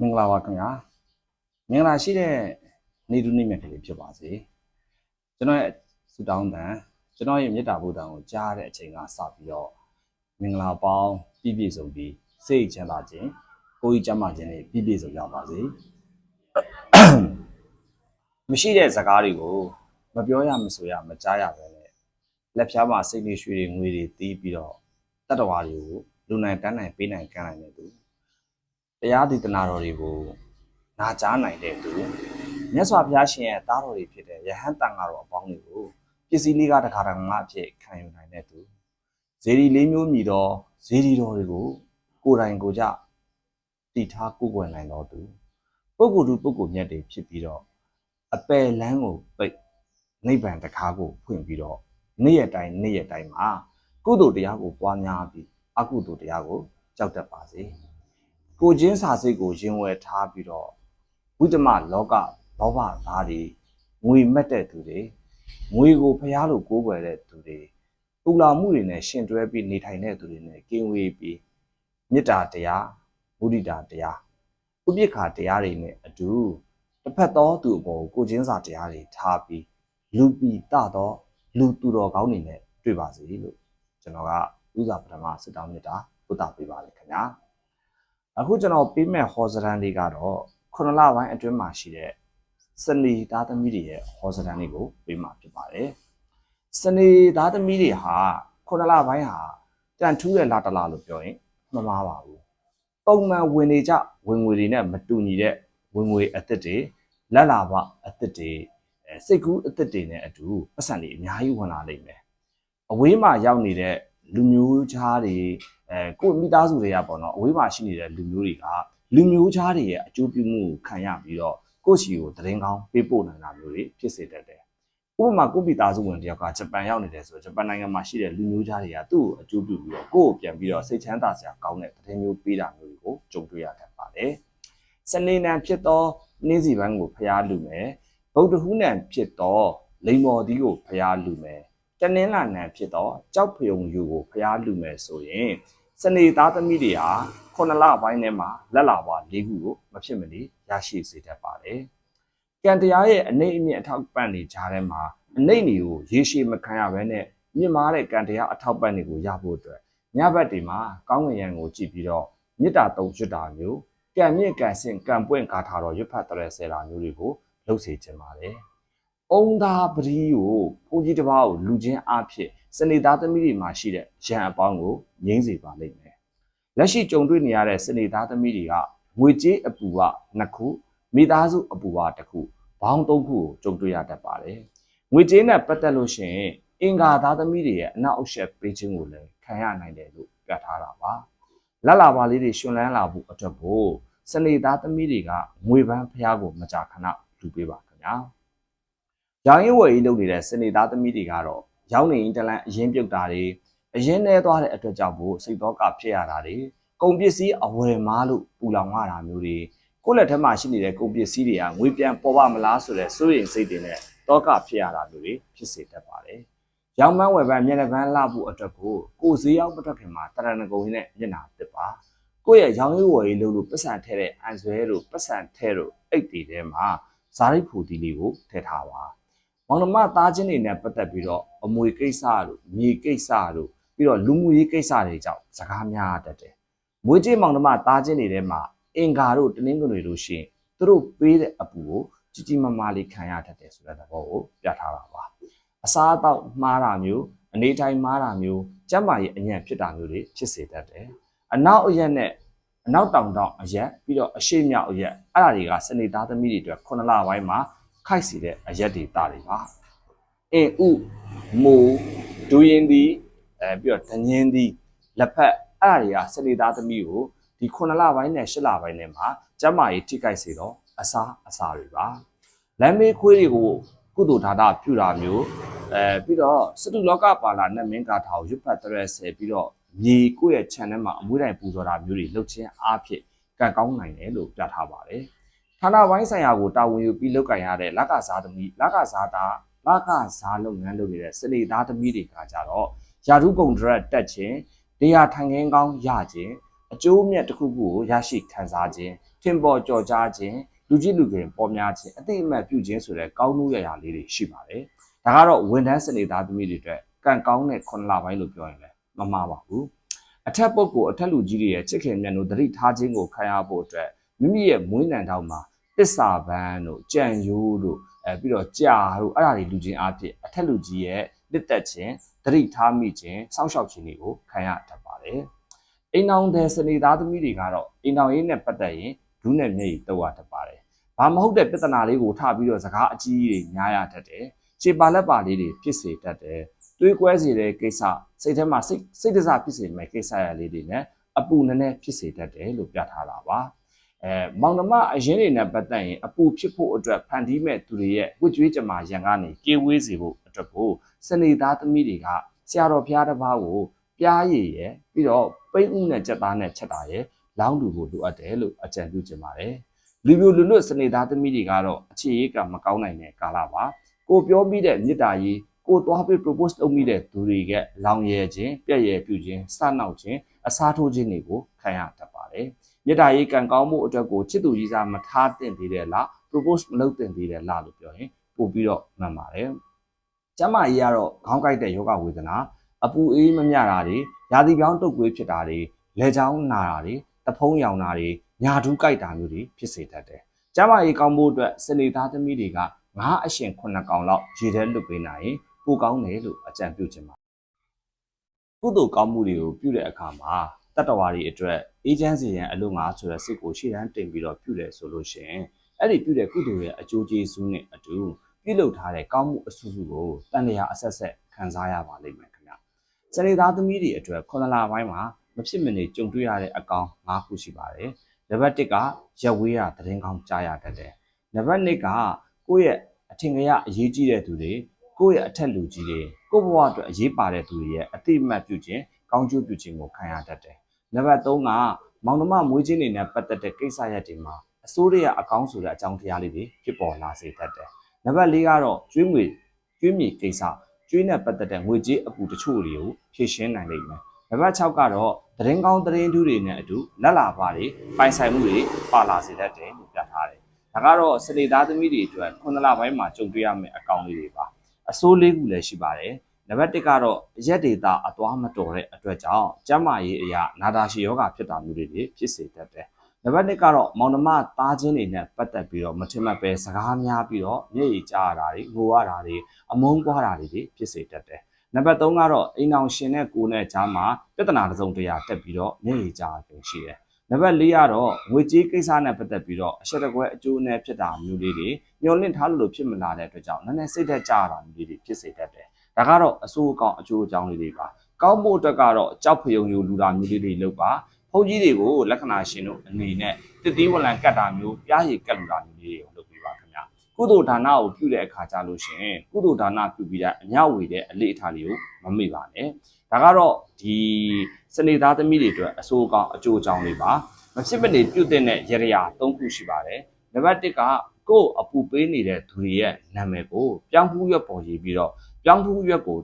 မင်္ဂလာပါခင်ဗျာမင်္ဂလာရှိတဲ့နေ့တူးနေ့မြတ်ကလေးဖြစ်ပါစေကျွန်တော်ရဲ့ဆုတောင်းတန်ကျွန်တော်ရဲ့မေတ္တာဘုဒ္ဓံကိုကြားတဲ့အချိန်ကစပြီးတော့မင်္ဂလာပေါင်းပြည့်ပြည့်စုံပြီးစိတ်ချမ်းသာခြင်းကိုယ်ကြီးကျမ်းမာခြင်းတွေပြည့်ပြည့်စုံကြပါစေမရှိတဲ့ဇာကားတွေကိုမပြောရမဆိုရမကြားရပဲနဲ့လက်ဖြားမှာစိတ်တွေရွှေတွေငွေတွေတီးပြီးတော့တတ္တဝါတွေကိုလူနိုင်တန်းနိုင်ပေးနိုင်ကမ်းနိုင်တဲ့သူ တရားဒေသနာတော်တွေကိုနာကြားနိုင်တဲ့သူမြတ်စွာဘုရားရှင်ရဲ့သားတော်တွေဖြစ်တဲ့ယဟန်တန်ဃာတော်အပေါင်းတွေကိုပစ္စည်းလေးကတခါတခါငါအဖြစ်ခံယူနိုင်တဲ့သူဇေဒီလေးမျိုးမြည်သောဇေဒီတော်တွေကိုကိုယ်တိုင်ကိုယ်ကြတည်ထားကိုယ်ွယ်နိုင်တော်သူပုဂ္ဂိုလ်သူပုဂ္ဂိုလ်မြတ်တွေဖြစ်ပြီးတော့အပယ်လန်းကိုပိတ်နိဗ္ဗာန်တကားကိုဖွင့်ပြီးတော့နေ့ရက်တိုင်းနေ့ရက်တိုင်းမှာကုသိုလ်တရားကိုပွားများပြီးအကုသိုလ်တရားကိုကြောက်တတ်ပါစေ။ ကိုချင်းစာစိတ်ကိုရင်ဝယ်ထားပြီးတော့ဝိတ္တမလောကလောဘသားတွေငွေမက်တဲ့သူတွေငွေကိုဖျားလို့ကိုးကွယ်တဲ့သူတွေပူလာမှုတွေနဲ့ရှင်တွဲပြီးနေထိုင်တဲ့သူတွေနဲ့ကင်းဝေးပြီးမေတ္တာတရားမုဒိတာတရားဥပိ္ပခာတရားတွေနဲ့အတူတစ်ဖက်သောသူအပေါ်ကိုကိုချင်းစာတရားတွေထားပြီးလူပီတသောလူသူတော်ကောင်းတွေနဲ့တွေ့ပါစေလို့ကျွန်တော်ကဥစ္စာပထမစစ်တောင်းမြတ်တာဘုဒ္ဓပေးပါလေခင်ဗျာ အခုကျွန်တော်ပေးမဲ့ဟောစရန်လေးကတော့ခုနလပိုင်းအတွင်းမှာရှိတဲ့စနေသားသမီးတွေရဲ့ဟောစရန်လေးကိုပေးမှာဖြစ်ပါတယ်။စနေသားသမီးတွေဟာခုနလပိုင်းဟာတန်ထူးတဲ့လာတလာလို့ပြောရင်မမှားပါဘူး။ပုံမှန်ဝင်နေကြဝင်ငွေတွေနဲ့မတူညီတဲ့ဝင်ငွေအသစ်တွေလက်လာပအသစ်တွေအဲစိတ်ကူးအသစ်တွေနဲ့အတူပတ်စံတွေအများကြီးဝင်လာလိမ့်မယ်။အဝေးမှာရောက်နေတဲ့ လူမျိုးခြားတွေအဲကိုယ့်မိသားစုတွေကပေါ့နော်အဝေးမှာရှိနေတဲ့လူမျိုးတွေကလူမျိုးခြားတွေရဲ့အကျိုးပြုမှုကိုခံရပြီးတော့ကိုယ့်စီကိုသတင်းကောင်းပေးပို့နိုင်တာမျိုးတွေဖြစ်စေတတ်တယ်။ဥပမာကိုယ့်မိသားစုဝင်တစ်ယောက်ကဂျပန်ရောက်နေတယ်ဆိုတော့ဂျပန်နိုင်ငံမှာရှိတဲ့လူမျိုးခြားတွေကသူ့ကိုအကျိုးပြုပြီးတော့ကိုယ့်ကိုပြန်ပြီးတော့စိတ်ချမ်းသာစရာကောင်းတဲ့သတင်းမျိုးပေးတာမျိုးတွေကိုကြုံတွေ့ရတတ်ပါတယ်။စနေနံဖြစ်သောနေ့စီပန်းကိုဖျားလူမယ်။ဗုဒ္ဓဟူးနံဖြစ်သောလိမ္မော်ဒီကိုဖျားလူမယ်။ တနင်္လာနံဖြစ်သောကြောက်ဖယုံယူကိုဖျားလူမယ်ဆိုရင်စနေသားသမီးတွေဟာခုနှစ်လပိုင်းထဲမှာလက်လာပါ၄ခုကိုမဖြစ်မနေရရှိစေတတ်ပါတယ်။ကံတရားရဲ့အနေအမြင့်အထောက်ပံ့တွေကြားထဲမှာအနေတွေကိုရေရှည်မခံရဘဲနဲ့မြင့်မားတဲ့ကံတရားအထောက်ပံ့တွေကိုရဖို့အတွက်ညဘက်တွေမှာကောင်းငင်ရံကိုကြည့်ပြီးတော့မေတ္တာတုံရွတ်တာမျိုးကံမြင့်ကံဆင့်ကံပွင့်ကားထားတော့ရွတ်ဖတ်တဲ့ဆယ်တာမျိုးတွေကိုလုပ်စေချင်ပါတယ်။ အုံသာပတိကိုဘုန်းကြီးတစ်ပါးကိုလူချင်းအဖြစ်စနေသားသမီးတွေမှာရှိတဲ့ရံအပေါင်းကိုငြိမ့်စေပါလိမ့်မယ်။လက်ရှိကြုံတွေ့နေရတဲ့စနေသားသမီးတွေကငွေကြေးအပူကနှစ်ခုမိသားစုအပူကတစ်ခုဘောင်းသုံးခုကိုကြုံတွေ့ရတတ်ပါတယ်။ငွေကြေးနဲ့ပတ်သက်လို့ရှိရင်အင်္ဂါသားသမီးတွေရဲ့အနောက်အရှက်ပေးခြင်းကိုလည်းခံရနိုင်တယ်လို့ပြထားတာပါ။လက်လာပါလေးတွေရှင်လန်းလာဖို့အတွက်ကိုစနေသားသမီးတွေကငွေပန်းဖျားကိုမကြာခဏလူပေးပါခင်ဗျာ။ ရောင်ရင်ဝယ်ကြီးလုပ်နေတဲ့စနေသားသမီးတွေကတော့ရောက်နေရင်တလန့်အရင်ပြုတ်တာတွေအရင်နေသွားတဲ့အတွက်ကြောင့်မို့စိတ်တော့ကဖြစ်ရတာတွေကုန်ပစ္စည်းအဝယ်မားလို့ပူလောင်ရတာမျိုးတွေကိုယ့်လက်ထက်မှာရှိနေတဲ့ကုန်ပစ္စည်းတွေကငွေပြန်ပေါ်ပါမလားဆိုတဲ့စိုးရိမ်စိတ်တွေနဲ့တော့ကဖြစ်ရတာမျိုးတွေဖြစ်စေတတ်ပါတယ်။ရောင်မန်းဝယ်ပန်းမျက်နှာပန်းလှဖို့အတွက်ကိုကိုယ်ဈေးရောက်မထွက်ခင်မှာတရဏဂုံနဲ့မျက်နှာတစ်ပါကိုယ့်ရဲ့ရောင်ရွေးဝယ်ရေးလုပ်လို့ပတ်စံထဲတဲ့အန်ဆွဲတို့ပတ်စံထဲတို့အိတ်တွေထဲမှာဇာရိဖူတီလေးကိုထည့်ထားပါမော င်နှမသားချင်းတွေနဲ့ပတ်သက်ပြီးတော့အမွေကိစ္စတို့မြေကိစ္စတို့ပြီးတော့လူမှုရေးကိစ္စတွေကြောင့်စကားများတတ်တယ်။မွေးကြီးမောင်နှမသားချင်းတွေထဲမှာအင်္ဂါတို့တင်းငွေတို့ရှိရင်သူတို့ပေးတဲ့အပူကိုကြီးကြီးမားမားလေးခံရတတ်တယ်ဆိုတဲ့သဘောကိုပြထားတာပါ။အစားအသောက်မှားတာမျိုးအနေတိုင်းမှားတာမျိုးကျန်းမာရေးအညံ့ဖြစ်တာမျိုးတွေဖြစ်စေတတ်တယ်။အနောက်အရက်နဲ့အနောက်တောင်တောင်အရက်ပြီးတော့အရှိမြောက်အရက်အဲ့ဒါတွေကစနေသားသမီးတွေအတွက်ခုနှစ်လပိုင်းမှာ ခိုက်စီတဲ့အရက်တွေတာတွေပါအင်းဥမိုးဒူရင်ဒီအဲပြီးတော့ဒညင်းဒီလက်ဖက်အဲ့ဒါတွေကစနေသားသမီးကိုဒီ9လပိုင်းနဲ့10လပိုင်းနဲ့မှာကျမကြီးထိခိုက်စေတော့အစာအစာတွေပါလမ်းမေးခွေးတွေကိုကုသိုလ်ဒါနပြုတာမျိုးအဲပြီးတော့စတုလောကပါလာနဲ့မင်းကာထာကိုရွတ်ဖတ်တဲ့ဆယ်ပြီးတော့မြေကိုယ့်ရဲ့ channel မှာအမွှေးတိုင်ပူဇော်တာမျိုးတွေလုပ်ခြင်းအားဖြင့်ကံကောင်းနိုင်တယ်လို့ပြထားပါတယ် ဌာနပိုင်းဆိုင်ရာကိုတာဝန်ယူပြီးလုပ်ကင်ရတဲ့လက်ကစားသမီးလက်ကစားတာလက်ကစားလုပ်ငန်းလုပ်နေတဲ့စနေသားသမီးတွေကကြတော့ယာရုကုံဒရက်တက်ခြင်းတရားထိုင်ခင်းကောင်းရခြင်းအအကျိုးအမြတ်တစ်ခုခုကိုရရှိခံစားခြင်းထင်ပေါ်ကြော်ကြားခြင်းလူကြီးလူငယ်ပေါ်များခြင်းအသိအမှတ်ပြုခြင်းဆိုတဲ့ကောင်းမှုရရာလေးတွေရှိပါတယ်ဒါကတော့ဝန်ထမ်းစနေသားသမီးတွေအတွက်ကံကောင်းတဲ့ခုနှစ်လပိုင်းလို့ပြောရင်လည်းမမှားပါဘူးအထက်ပုဂ္ဂိုလ်အထက်လူကြီးတွေရဲ့ချစ်ခင်မြတ်တို့သတိထားခြင်းကိုခံရဖို့အတွက် မိမိရဲ့မွေးနံတောင်းမှာတစ္ဆာပန်းတို့ကြံရိုးတို့အဲပြီးတော့ကြာတို့အဲ့ဒါတွေလူချင်းအဖြစ်အထက်လူကြီးရဲ့လက်သက်ခြင်းသတိထားမိခြင်းစောင့်ရှောက်ခြင်းတွေကိုခံရတတ်ပါတယ်အိမ်အောင်တဲ့စနေသားသမီးတွေကတော့အိမ်အောင်ရေးနဲ့ပတ်သက်ရင်ဒုနဲ့မျက်ရည်တုပ်ရတတ်ပါတယ်ဘာမဟုတ်တဲ့ပြဿနာလေးကိုထပြီးတော့စကားအကြီးကြီးတွေညားရတတ်တယ်ခြေပါလက်ပါလေးတွေဖြစ်စေတတ်တယ်တွေးကွဲစေတဲ့ကိစ္စစိတ်ထဲမှာစိတ်စိတ်တစားဖြစ်စေမဲ့ကိစ္စရလေးတွေနဲ့အပူနည်းနည်းဖြစ်စေတတ်တယ်လို့ပြထားတာပါ အဲမောင်နှမအရင်တွေနဲ့ပတ်သက်ရင်အပူဖြစ်ဖို့အတွက်ဖန်တီးမဲ့သူတွေရဲ့ဝှကြွေးကြမာရန်ကနေကေဝေးစေဖို့အတွက်ကိုစနေသားသမီးတွေကဆရာတော်ဘုရားတစ်ပါးကိုပြားရည်ရယ်ပြီးတော့ပိတ်ဥနဲ့ကြက်သားနဲ့ချက်တာရယ်လောင်းလူကိုလိုအပ်တယ်လို့အကြံပြုချင်ပါတယ်လူမျိုးလူလွတ်စနေသားသမီးတွေကတော့အခြေရေးကမကောင်းနိုင်တဲ့ကာလပါကိုပြောပြီးတဲ့မေတ္တာရေးကိုသွားပြီး propose လုပ်မိတဲ့သူတွေကလောင်ရဲခြင်းပြက်ရဲပြုခြင်းစနောက်ခြင်းအစားထိုးခြင်းတွေကိုခံရတတ်ပါတယ် မေတ္တာရေးကံကောင်းမှုအတွက်ကိုချစ်သူကြီးစားမထားသင့်သေးတဲ့လား propose မလုပ်သင့်သေးတဲ့လားလို့ပြောရင်ပို့ပြီးတော့မှန်ပါတယ်ကျမကြီးကတော့ခေါင်းကိုက်တဲ့ယောဂဝေဒနာအပူအေးမမျှတာတွေရာသီပြောင်းတုပ်ကွေးဖြစ်တာတွေလက်ချောင်းနာတာတွေတဖုံးရောင်တာတွေညာဒူးကိုက်တာမျိုးတွေဖြစ်စေတတ်တယ်ကျမကြီးကောင်းဖို့အတွက်စနေသားသမီးတွေကငါးအရှင်ခုနှစ်ကောင်လောက်ရေထဲလွတ်ပေးနိုင်ရင်ပိုကောင်းတယ်လို့အကြံပြုချင်ပါကုသိုလ်ကောင်းမှုတွေကိုပြုတဲ့အခါမှာ တတ္တဝါတွေအတွက်အေဂျင့်စီရန်အလို့ငါဆိုတဲ့စိတ်ကိုရှေ့တန်းတင်ပြီးတော့ပြုတယ်ဆိုလို့ရှိရင်အဲ့ဒီပြုတဲ့ကုသိုလ်ရဲ့အကျိုးကျေးဇူးနဲ့အတူပြုလုပ်ထားတဲ့ကောင်းမှုအဆူဆူကိုတန်လျာအဆက်ဆက်ခံစားရပါလိမ့်မယ်ခင်ဗျ။စနေသားသမီးတွေအတွက်ခုနလပိုင်းမှာမဖြစ်မနေကြုံတွေ့ရတဲ့အကောင်၅ခုရှိပါတယ်။နံပါတ်1ကရက်ဝေးရသတင်းကောင်းကြားရတတ်တယ်။နံပါတ်2ကကိုယ့်ရဲ့အထင်ကြီးအရေးကြီးတဲ့သူတွေကိုယ့်ရဲ့အထက်လူကြီးတွေကိုယ့်ဘဝအတွက်အရေးပါတဲ့သူတွေရဲ့အတိအမှတ်ပြုခြင်းကောင်းကျိုးပြုခြင်းကိုခံရတတ်တယ်။ နံပါတ်3ကမောင်နှမမွေးခြင်းတွေနဲ့ပတ်သက်တဲ့ကိစ္စရပ်တွေမှာအစိုးရအကောင်းဆိုတဲ့အကြောင်းတရားလေးတွေဖြစ်ပေါ်လာစေတတ်တယ်။နံပါတ်4ကတော့ကျွေးငွေကျွေးမြေကိစ္စကျွေးနဲ့ပတ်သက်တဲ့ငွေကြေးအပူတချို့တွေကိုဖြည့်ရှင်းနိုင်လိမ့်မယ်။နံပါတ်6ကတော့သတင်းကောင်းသတင်းထူးတွေနဲ့အတူလက်လာပါတွေပိုင်ဆိုင်မှုတွေပါလာစေတတ်တယ်လို့ပြထားတယ်။ဒါကတော့စနေသားသမီးတွေအတွက်ခုနလပိုင်းမှာကြုံတွေ့ရမယ့်အကောင့်လေးတွေပါ။အစိုးလေးခုလည်းရှိပါတယ်။ နံပါတ်1ကတော့ရက်ဒေတာအသွားမတော်တဲ့အတွက်ကြောင့်ကျန်းမာရေးအရာနာတာရှည်ယောဂဖြစ်တာမျိုးတွေဖြစ်စေတတ်တယ်။နံပါတ်2ကတော့မောင်နှမသားချင်းတွေနဲ့ပတ်သက်ပြီးတော့မထင်မှတ်ပဲစကားများပြီးတော့မျက်ရည်ကျရတာတွေငိုရတာတွေအမုန်းပွားတာတွေဖြစ်စေတတ်တယ်။နံပါတ်3ကတော့အိမ်အောင်ရှင်နဲ့ကိုယ်နဲ့ကြားမှာပြဿနာတစ်စုံတစ်ရာတက်ပြီးတော့မျက်ရည်ကျခြင်းရှိတယ်။နံပါတ်4ကတော့ငွေကြေးကိစ္စနဲ့ပတ်သက်ပြီးတော့အချက်တကွဲအကျိုးနဲ့ဖြစ်တာမျိုးလေးတွေမျောလင့်ထားလို့ဖြစ်မလာတဲ့အတွက်ကြောင့်နည်းနည်းစိတ်သက်ကြရတာမျိုးလေးတွေဖြစ်စေတတ်တယ်။ ဒါကတော့အဆိုးအကောင်အကျိုးအကြောင်းလေးတွေပါ။ကောင်းဖို့အတွက်ကတော့ကြောက်ဖယုံယိုလူတာမျိုးလေးတွေလုပ်ပါ။ဖုန်းကြီးတွေကိုလက္ခဏာရှင်တို့အနေနဲ့တတိဝလံကတ်တာမျိုးပြားရည်ကတ်လူတာမျိုးလေးတွေကိုလုပ်ပေးပါခင်ဗျာ။ကုသိုလ်ဒါနကိုပြုတဲ့အခါကြလို့ရှိရင်ကုသိုလ်ဒါနပြုပြီးတဲ့အညဝေတဲ့အလေးအထားလေးကိုမမေ့ပါနဲ့။ဒါကတော့ဒီစနေသားသမီးတွေအတွက်အဆိုးအကောင်အကျိုးအကြောင်းလေးပါ။မဖြစ်မနေပြုတ်တဲ့ရရ၃ခုရှိပါတယ်။နံပါတ်1က ကိုယ်အပူပေးနေတဲ့သူတွေရဲ့နာမည်ကိုပြောင်းဖူးရွက်ပေါ်ရေးပြီးတော့ပြောင်းဖူးရွက်ကို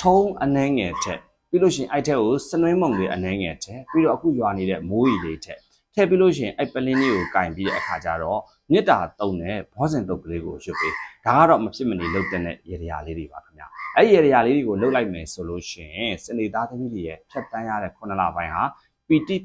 ထုံးအနှဲငယ်ထက်ပြီးလို့ရှိရင်အဲ့ထက်ကိုစနွင်းမုံလေးအနှဲငယ်ထက်ပြီးတော့အခုရွာနေတဲ့မိုးရီလေးထက်ထည့်ပြီးလို့ရှိရင်အဲ့ပလင်းလေးကိုကင်ပြီးတဲ့အခါကျတော့မြစ်တာတုံနဲ့ဘောစင်တုပ်ကလေးကိုရွတ်ပေးဒါကတော့မဖြစ်မနေလုပ်တဲ့ရရလေးတွေပါခင်ဗျအဲ့ရရလေးတွေကိုလှုပ်လိုက်မယ်ဆိုလို့ရှိရင်စနေသားသမီးတွေရဲ့ဖြတ်တန်းရတဲ့ခုနလပိုင်းဟာပီတိ